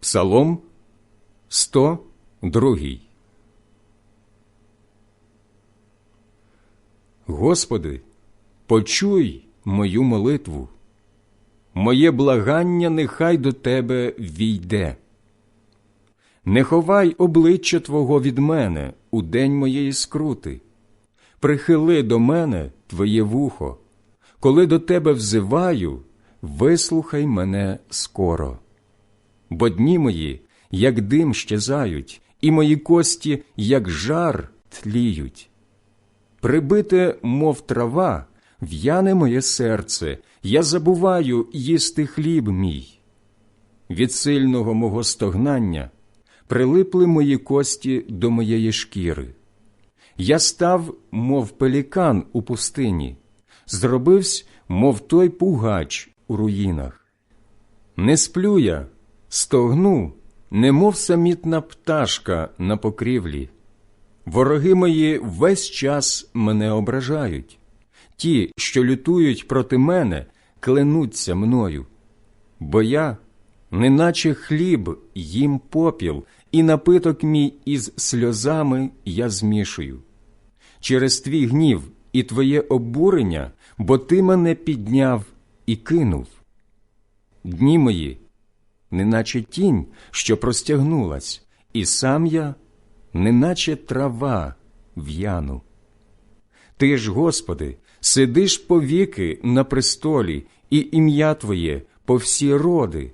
Псалом 102 Господи, почуй мою молитву. Моє благання нехай до Тебе війде. Не ховай обличчя Твого від мене у день моєї скрути. Прихили до мене Твоє вухо. Коли до Тебе взиваю, вислухай мене скоро. Бо дні мої, як дим щезають, і мої кості, як жар, тліють. Прибите, мов трава, в'яне моє серце, я забуваю їсти хліб мій. Від сильного мого стогнання прилипли мої кості до моєї шкіри. Я став, мов пелікан у пустині, зробився, мов той пугач у руїнах. Не сплю я, стогну, немов самітна пташка на покрівлі. Вороги мої весь час мене ображають. Ті, що лютують проти мене, кленуться мною. Бо я, неначе хліб, їм попіл, і напиток мій із сльозами я змішую. Через твій гнів і твоє обурення, бо ти мене підняв і кинув. Дні мої, неначе тінь, що простягнулась, і сам я, неначе трава в'яну. Ти ж, Господи, сидиш повіки на престолі, і ім'я Твоє по всі роди.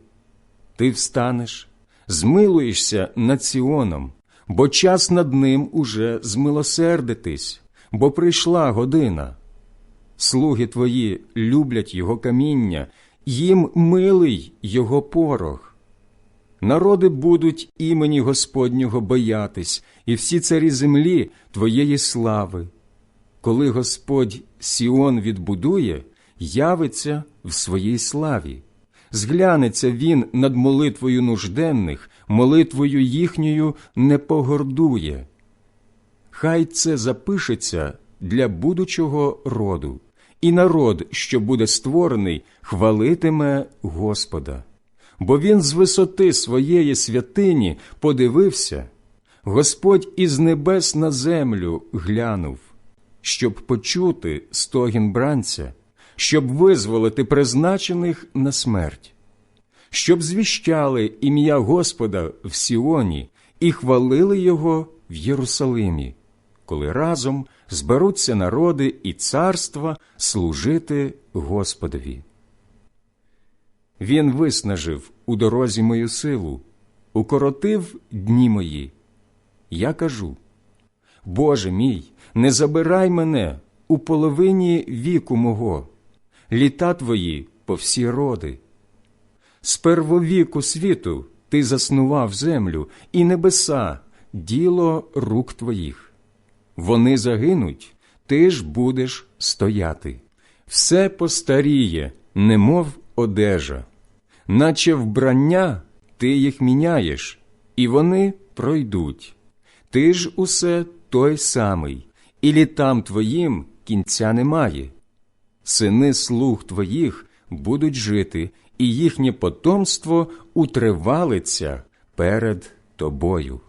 Ти встанеш, змилуєшся над Сіоном, бо час над ним уже змилосердитись, бо прийшла година. Слуги твої люблять його каміння, їм милий його порох. Народи будуть імені Господнього боятись, і всі царі землі твоєї слави. Коли Господь Сіон відбудує, явиться в своїй славі. Зглянеться він над молитвою нужденних, молитвою їхньою не погордує. Хай це запишеться для будучого роду, і народ, що буде створений, хвалитиме Господа. Бо він з висоти своєї святині подивився, Господь із небес на землю глянув, щоб почути стогін бранця, щоб визволити призначених на смерть, щоб звіщали ім'я Господа в Сіоні і хвалили його в Єрусалимі, коли разом зберуться народи і царства служити Господові. Він виснажив у дорозі мою силу, укоротив дні мої. Я кажу Боже мій, не забирай мене у половині віку мого, літа твої по всі роди. З первовіку світу ти заснував землю і небеса, діло рук твоїх. Вони загинуть, ти ж будеш стояти. Все постаріє, немов одежа, наче вбрання ти їх міняєш, і вони пройдуть. Ти ж усе той самий, і літам твоїм кінця немає. Сини слуг твоїх будуть жити, і їхнє потомство утривалиться перед тобою.